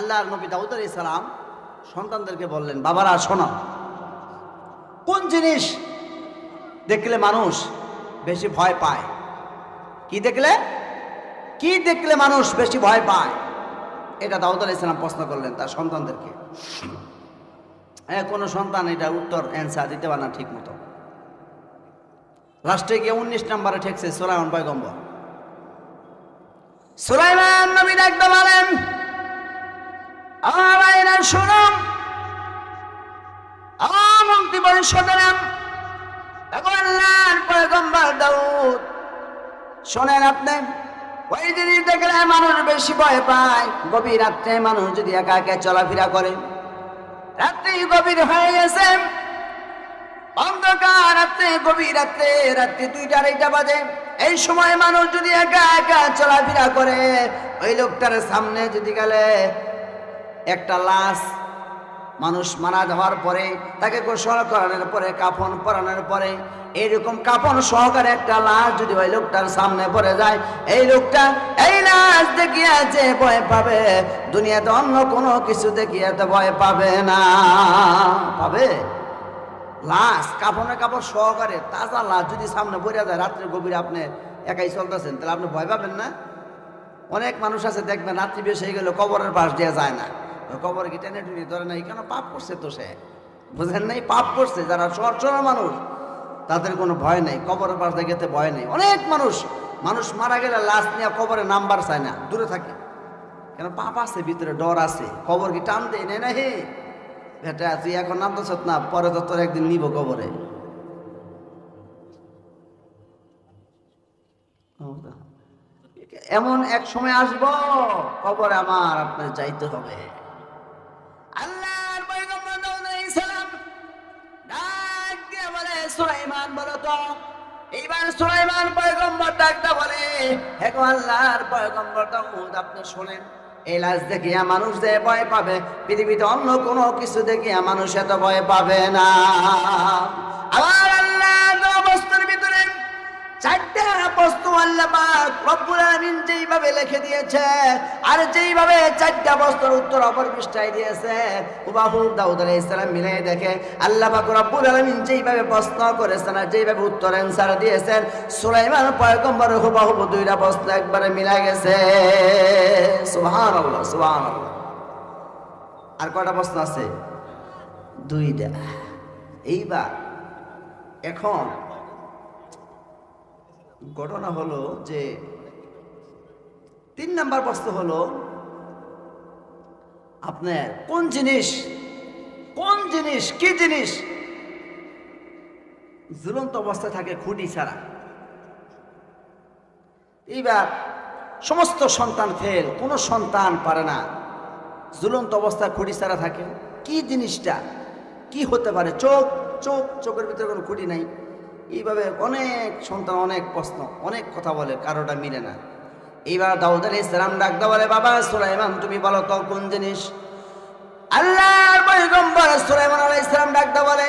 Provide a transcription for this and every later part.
আল্লাহর নবী দাউদ আলাইহিস সালাম সন্তানদেরকে বললেন, বাবারা, শোনো। কোন জিনিস দেখলে মানুষ বেশি ভয় পায়? কি দেখলে? কি দেখলে মানুষ বেশি ভয় পায়? এটা দাউদ আলাইহিস সালাম প্রশ্ন করলেন তার সন্তানদেরকে। হ্যাঁ কোনো সন্তান এটা উত্তর, অ্যান্সার দিতে পারে না ঠিক মতো লাস্টে গিয়ে উনিশ নম্বরে ঠেকছে সোলাইমান পয়গম্বর। সুলাইমান নবী ডাকতে বলেন বেশি ভয় পায়। রাত্রে মানুষ যদি একা একা চলাফেরা করে। রাত্রি গভীর হয়ে গেছে। অন্ধকার রাত্রে, গভীর রাত্রে, রাত্রি দুইটা, আড়াইটা বাজে। এই সময় মানুষ যদি একা একা চলাফেরা করে, ওই লোকটার সামনে যদি গেলে একটা লাশ মানুষ মারা যাওয়ার পরে, তাকে গোসল করানোর পরে, কাফন পরানোর পরে, এইরকম কাফন সহকারে একটা লাশ যদি ওই লোকটার সামনে পড়ে যায়, এই লোকটা এই লাশ দেখিয়ে যে ভয় পাবে। দুনিয়াতে অন্য কোনো কিছু দেখিয়ে তো ভয় পাবে না। পাবে? লাশ কাপড়ের কাপড় সহকারে তাজা লাশ যদি সামনে পড়ে যায়, রাত্রে গভীরে আপনি একাই চলতেছেন, তাহলে আপনি ভয় পাবেন না? অনেক মানুষ আছে, দেখবেন রাত্রি বেশ হয়ে গেলে কবরের পাশ দিয়ে যায় না। কবর কি টেনে টুনি ধরে নাই? কেন পাপ করছে তো সে? বুঝেন নাই? পাপ করছে, যারা সরসর মানুষ, তাদের কোনো ভয় নেই, কবরের পাশ গেতে ভয় নেই। অনেক মানুষ মানুষ মারা গেলে লাশ নিয়ে কবরে নাম্বার চায় না, দূরে থাকে। কেন পাপ আছে, ভিতরে ডর আছে। কবর কি টান দেয় নেই না হে বেটা, তুই এখন নামতেছ না, পরে তো তোর একদিন নিব কবরে। এমন এক সময় আসব, কবরে আমার আপনার যাইতে হবে। সুলাইমান বলো এইবার সুলাইমান পয়গম্বর ডাকতে বলে আল্লাহর পয়গম্বর আপনি শোনেন, এই লাশ দেখিয়া মানুষ যে ভয় পাবে, পৃথিবীতে অন্য কোনো কিছু দেখিয়া মানুষ এত ভয় পাবে না। আবার চারটা বস্তু আল্লাহ পাক রব্বুল আলামিন যেইভাবে লিখে দিয়েছে আর যেইভাবে চারটা বস্তুর উত্তর অপর পৃষ্ঠায় দিয়েছে হুবাহু দাউদ আলাইহিস মিলাই দেখে আল্লাহ পাক রব্বুল যেইভাবে প্রশ্ন করেছেন আর যেইভাবে উত্তর অ্যানসার দিয়েছেন, সুলাইমান পয়গম্বর হুবাহু দুইটা বস্তু একবারে মিলাই গেছে। সুবহানাল্লাহ সুবহানাল্লাহ। আর কয়টা প্রশ্ন আছে? দুইটা। এইবার এখন ঘটনা হলো যে তিন নাম্বার প্রশ্ন হলো, আপনার কোন জিনিস কোন জিনিস, কি জিনিস ঝুলন্ত অবস্থায় থাকে খুঁটি ছাড়া? এইবার সমস্ত সন্তান ফেল কোনো সন্তান পারে না, ঝুলন্ত অবস্থায় খুঁটি ছাড়া থাকে। কি জিনিসটা? কি হতে পারে? চোখ চোখ, চোখের ভিতরে কোনো খুঁটি নাই। এইভাবে অনেক সন্তান, অনেক প্রশ্ন, অনেক কথা বলে, কারোটা মিলে না। এইবার দাউদ আলী ইসলাম ডাকতে বলে, বাবা সুলাইমান, তুমি বলো তো কোন জিনিস? পয়গম্বর সুলাইমান আলাইহিস সালাম ডাকতে বলে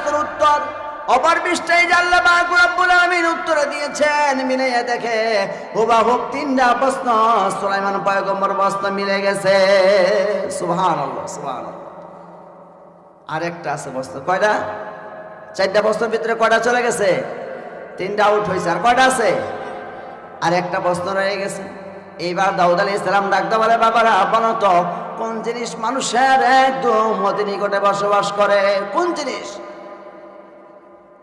অপর পৃষ্ঠায় জাল্লা বাকু রব্বুল আলামিন উত্তর দিয়েছেন, মিলাইয়া দেখে। হুবাহুব তিনটা প্রশ্ন, সুলাইমান পয়গম্বর প্রশ্ন মিলে গেছে। সুবহানাল্লাহ আর একটা আছে প্রশ্ন, কয়টা? চারটা প্রশ্নের ভিতরে কয়টা চলে গেছে? তিনটা আউট হয়েছে, আর কয়টা আছে? আর একটা প্রশ্ন রয়ে গেছে। এইবার দাউদ আলী ইসলাম ডাকতে বলে, বাবারা, বলো কোন জিনিস মানুষের একদম অতি নিকটে বসবাস করে? কোন জিনিস?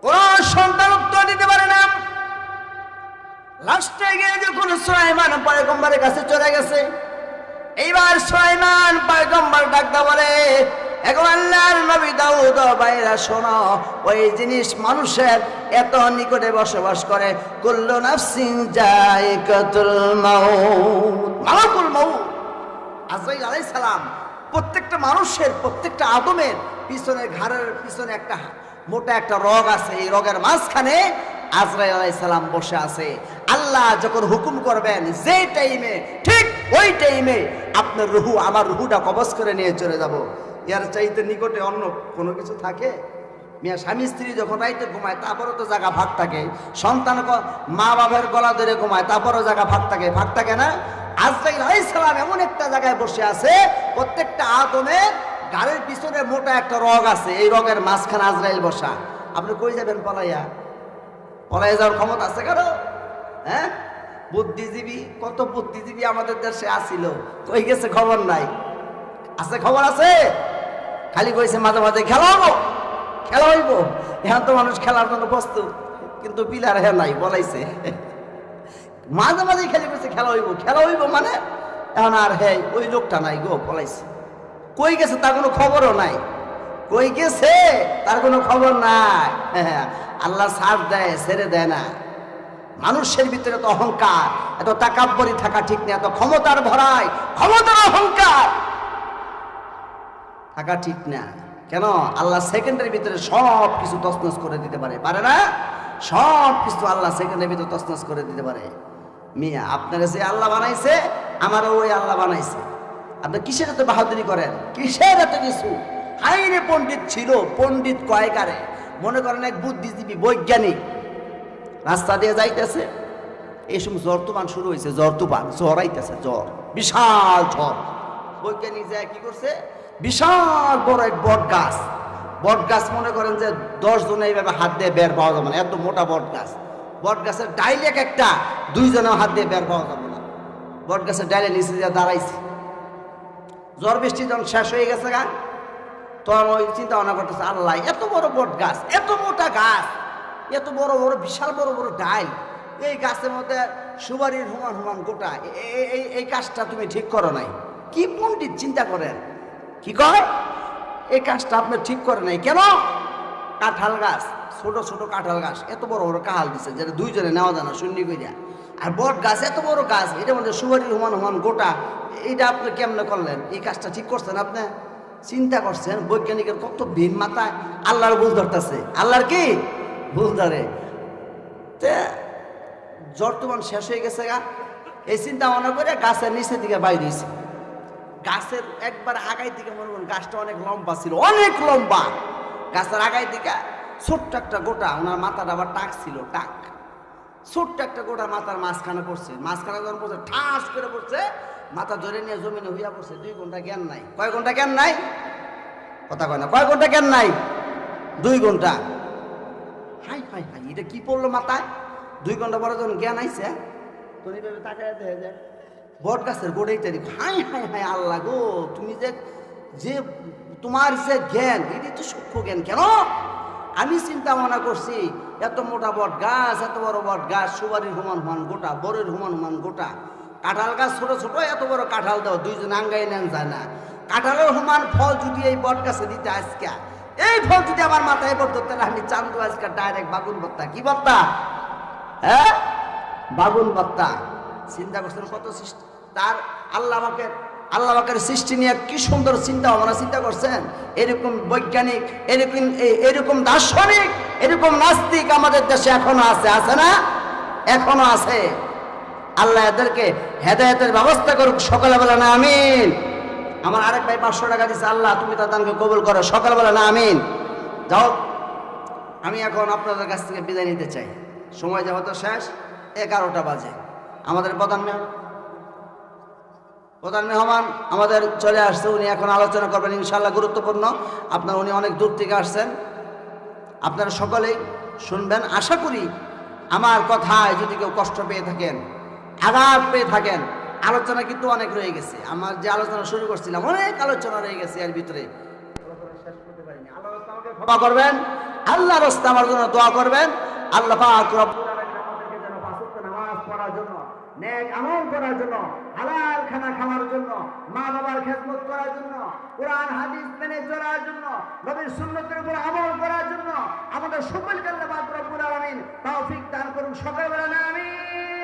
কোন সন্তান উত্তর দিতে পারে না। লাস্টে গিয়ে যখন সুলাইমান পয়গম্বরের কাছে চলে গেছে, এইবার সুলাইমান ডাকতে ওই জিনিস মানুষের এত নিকটে বসবাস করে। কুল্লু নাফসিন প্রত্যেকটা মানুষের, প্রত্যেকটা আদমের পিছনে ঘাড়ের পিছনে একটা মোটা একটা রগ আছে, এই রগের মাঝখানে আজরাইল আলাইসালাম বসে আছে। আল্লাহ যখন হুকুম করবেন, যে টাইমে ঠিক ওই টাইমে আপনার রুহু, আমার রুহুটা কবজ করে নিয়ে চলে যাব। ইয়ার চাইতে নিকটে অন্য কোনো কিছু থাকে? মিয়া স্বামী স্ত্রী যখন রাইতে ঘুমায়, তারপরও তো জায়গা ভাগ থাকে। সন্তান মা বাবার গলা ধরে ঘুমায়, তারপরও জায়গা ভাগ থাকে। ভাগ থাকে না? আজরাইল আলাইসালাম এমন একটা জায়গায় বসে আছে, প্রত্যেকটা আদমের গাড়ির পিছনে মোটা একটা রগ আছে, এই রগের মাঝখানে আজরাইল বসা। আপনি কই যাবেন পলাইয়া? পলাই যাওয়ার ক্ষমতা আছে কারও? হ্যাঁ? বুদ্ধিজীবী, কত বুদ্ধিজীবী আমাদের দেশে আসিল কই গেছে খবর নাই? আছে খবর আছে? খালি কইছে মাঝে মাঝে খেলা হব খেলা হইব। এখন তো মানুষ খেলার জন্য প্রস্তুত, কিন্তু পিলার হ্যাঁ নাই, বলাইছে। মাঝে মাঝে খেলি কইছে খেলা হইব খেলা হইব মানে? এখন আর হ্যাঁ ওই লোকটা নাই গো, বলাইছে। কই গেছে তার কোনো খবরও নাই। কই গেছে তার কোনো খবর নাই। আল্লাহ সার দেয়, ছেড়ে দেয় না। মানুষের ভিতরে তো অহংকার, এত তাকাব্বরি থাকা ঠিক নেই, এত ক্ষমতার ভরায় ক্ষমতার অহংকার থাকা ঠিক না। কেন? আল্লাহ সেকেন্ডের ভিতরে সব কিছু তসনস করে দিতে পারে। পারে না? সব কিছু আল্লাহ সেকেন্ডের ভিতরে তসনস করে দিতে পারে। মিয়া, আপনার যে আল্লাহ বানাইছে, আমারও ওই আল্লাহ বানাইছে। আপনি কিসের এত বাহাদুরি করেন? কিসের এত কিছু হাইরে পণ্ডিত ছিল, পণ্ডিত কয়কারে? মনে করেন এক বুদ্ধিজীবী, বৈজ্ঞানিক। রাস্তা দিয়ে যাইতেছে। এই সময় জ্বর তুফান শুরু হয়েছে জ্বর তুফান, জ্বর আইতেছে, জ্বর, বিশাল ঝড় বৈজ্ঞানিক যায় কি করছে? বিশাল বড় এক বট গাছ। বট গাছ মনে করেন যে দশ জনে এইভাবে হাত দিয়ে বের পাওয়া যাবে না, এত মোটা বট গাছ। বট গাছের ডাইলেক একটা দুইজনে হাত দিয়ে বের পাওয়া যাবে না। বট গাছের ডাইলে নিচে দিয়ে দাঁড়াইছে। জ্বর বৃষ্টি যখন শেষ হয়ে গেছে গা, তখন ওই চিন্তা ভাবনা করতেছে, আল্লাহ, এত বড় বট গাছ, এত মোটা গাছ, এত বড় বড়, বিশাল বড় বড় ডাইল, এই গাছের মধ্যে সুবারির হুমান হুমান গোটা এই এই কাজটা তুমি ঠিক করো নাই। কি পণ্ডিত চিন্তা করেন? কি কয়? এই কাজটা আপনি ঠিক করে নাই। কেন? কাঁঠাল গাছ, ছোট ছোট কাঁঠাল গাছ, এত বড় বড় কাহাল দিছে, যেটা দুইজনে নেওয়া যায় না, শূন্য কইরা। আর বট গাছ, এত বড় গাছ এটা মধ্যে সুবারির হুমান হুমান, গোটা এইটা আপনি কেমনে করলেন? এই কাজটা ঠিক করছেন আপনি? চিন্তা করছেন, বৈজ্ঞানিকের কত ভিন মাথায় আল্লাহর ভুল ধরতেছে। আল্লাহর কি? ভুল ধরে। তে বর্তমান শেষ হয়ে গেছে গা, এই চিন্তা মনে করে গাছের নিচের দিকে বাইর দিয়েছে গাছের একবার আগাই দিকে মনে করুন, গাছটা অনেক লম্বা ছিল, অনেক লম্বা। গাছের আগাই দিকে ছোট্ট একটা গোটা, ওনার মাথাটা আবার টাক ছিল, টাক। ছোট্ট একটা গোটা মাথার মাঝখানে পড়ছে। মাঝখানে যখন পড়ছে, ঠাস করে পড়ছে, মাথা ধরে নিয়ে জমিনে হইয়া পড়ছে। দুই ঘণ্টা জ্ঞান নাই। কয় ঘণ্টা জ্ঞান নাই? কথা কয় না। কয় ঘণ্টা জ্ঞান নাই? দুই ঘণ্টা। হাই হাই হাই, এটা কি পড়ল মাথায়? দুই ঘণ্টা পরে যখন জ্ঞান আইছে, তখন এইভাবে তাকায় যায়। বট গাছের গোড়াইটা দেখো। হাই হাই হাই, আল্লাহ গো, তুমি যে যে তোমার যে জ্ঞান এটি তো সূক্ষ্ম জ্ঞান। কেন? আমি চিন্তা ভাবনা করছি, এত মোটা বট গাছ, এত বড় বট গাছ সুবারির হুমান হুমান গোটা, বরের হুমান হুমান গোটা। কাঁঠাল গাছ ছোট ছোট, এত বড় কাঁঠাল দাও, দুইজন আঙ্গাই নেন যায় না। কাঁঠালের হুমান ফল যদি এই বট গাছে দিতে আজকে, এই ফল যদি আমার মাথায় পড়তো, তাহলে আমি চান্দু আজকে ডাইরেক্ট বাগুন ভত্তা কি ভত্তা হ্যাঁ? বাগুন ভত্তা চিন্তা করছেন কত সৃষ্টি তার আল্লাহ আল্লাহ আমাকের সৃষ্টি নিয়ে কি সুন্দর চিন্তা ভাবনা চিন্তা করছেন? এরকম বৈজ্ঞানিক, এরকম এরকম দার্শনিক, এরকম নাস্তিক আমাদের দেশে এখনও আছে আছে না? এখনও আছে। আল্লাহ এদেরকে হেদায়তের ব্যবস্থা করুক সকালবেলা না, আমিন। আমার আরেক ভাই পাঁচশো টাকা দিচ্ছে আল্লাহ তুমি তার দানকে কবুল করো সকালবেলা না, আমিন। যাও আমি এখন আপনাদের কাছ থেকে বিদায় নিতে চাই। সময় যাওয়া তো শেষ, এগারোটা বাজে। আমাদের প্রধান প্রধান মেহমান আমাদের চলে আসছে, উনি এখন আলোচনা করবেন ইনশাল্লাহ গুরুত্বপূর্ণ। আপনার, উনি অনেক দূর থেকে আসছেন। আপনারা সকলেই শুনবেন। আশা করি আমার কথায় যদি কেউ কষ্ট পেয়ে থাকেন, আঘাত পেয়ে থাকেন, আলোচনা কিন্তু অনেক রয়ে গেছে। আমার যে আলোচনা শুরু করছিলাম, অনেক আলোচনা রয়ে গেছে এর ভিতরে। করবেন। আল্লাহ রাস্তা আমার জন্য দোয়া করবেন। আল্লাহ জন্য নেক আমল করার জন্য, হালাল খানা খাওয়ার জন্য মা বাবার খেদমত করার জন্য, কোরআন, হাদিস মেনে চলার জন্য, নবীর সুন্নতের উপর আমল করার জন্য আমাদের সকলকে আল্লাহ পাক রব্বুল আলামিন তৌফিক দান করুন। সকালবেলা না, আমিন।